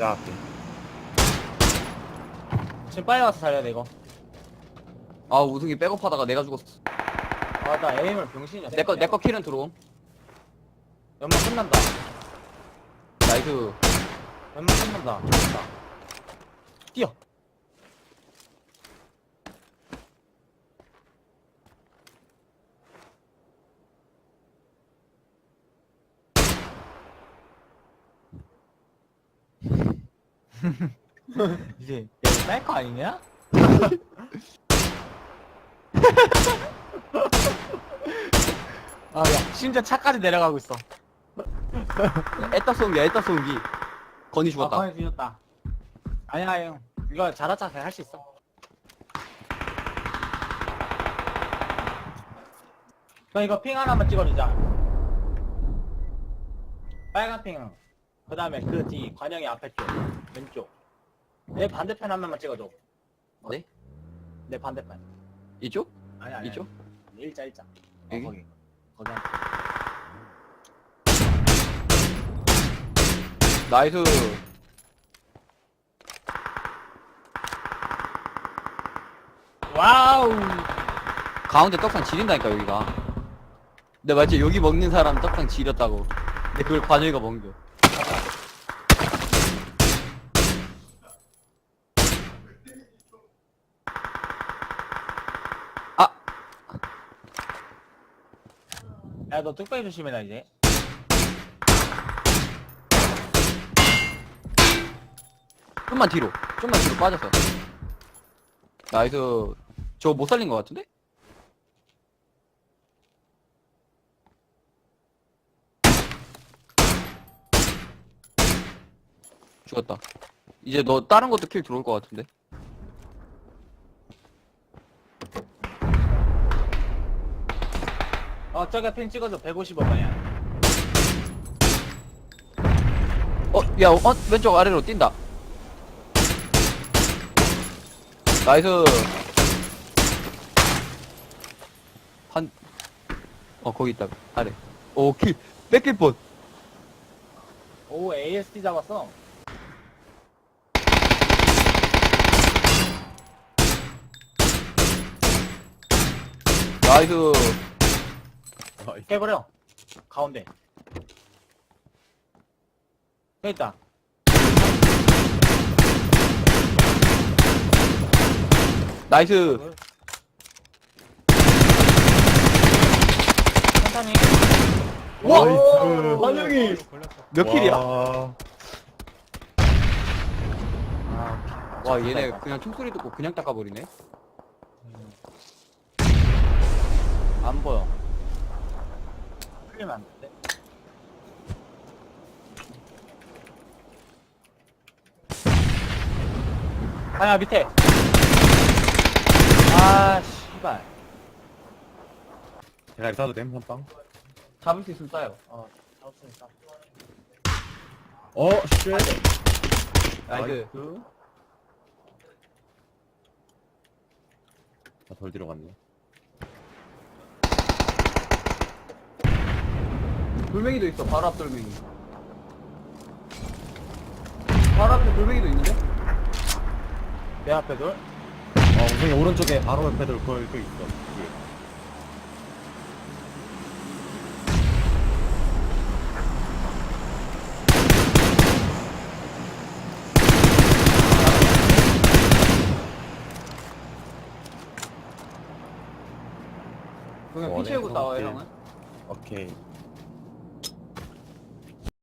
야 앞에 지금 빨리 와서 살려야 돼 이거. 아 우승이 백업하다가 내가 죽었어. 아나 에임을 병신이야. 내 거 내 거 킬은 들어옴. 연막 끝난다. 나이스. 연막 끝난다. 끝난다. 뛰어 이제 쌀거 아니냐? 아, 야, 심지어 차까지 내려가고 있어. 애따 쏘기야 애따 쏘기 건이 죽었다 아, 거의 뒤졌다. 아니야, 형. 이거 잘하자, 할수 있어. 그럼 이거 핑 하나만 찍어주자. 빨간 핑. 그 다음에 그 뒤, 관영이 앞에 쪽. 왼쪽. 내 반대편 한 명만 찍어줘. 네? 내 반대편. 이쪽? 아니, 아니. 이쪽? 아니. 일자, 일자. 어, 여기? 거기. 거기 한 나이스 와우! 가운데 떡상 지린다니까 여기가 근데 맞지 여기 먹는 사람 떡상 지렸다고 근데 그걸 관영이가 먹겨 아 야, 너 뚝배기 조심해라, 이제. 좀만 뒤로. 좀만 뒤로 빠졌어 나이스. 저못 살린 것 같은데? 죽었다. 이제 너 다른 것도 킬 들어올 것 같은데 어, 저기 핀 찍어줘. 155번이야. 어, 야, 어, 왼쪽 아래로 뛴다. 나이스. 한, 어, 거기 있다. 아래. 오, 킬. 뺏길 뻔. 오, ASD 잡았어. 나이스. 깨버려. 가운데. 여기 있다. 나이스. 천천히. 와! 나이스. 몇 킬이야? 와, 아, 와, 얘네 그냥 총소리 듣고 그냥 닦아버리네. 안 보여. 풀리면 안 돼. 아야, 밑에. 아, 씨발. 대가리 사도 됨 한방 잡을 수 있으면 싸요. 어, 잡았으니까. 어 쉣. 나이스. 아, 덜 들어갔네 돌멩이도 있어, 바로 앞 돌멩이. 바로 앞에 돌멩이도 있는데? 내 앞에 돌? 어 우승이 오른쪽에 바로 옆에 돌그 있어 위에. 그냥 피 채우고 싸워요, 그렇게. 형은. 오케이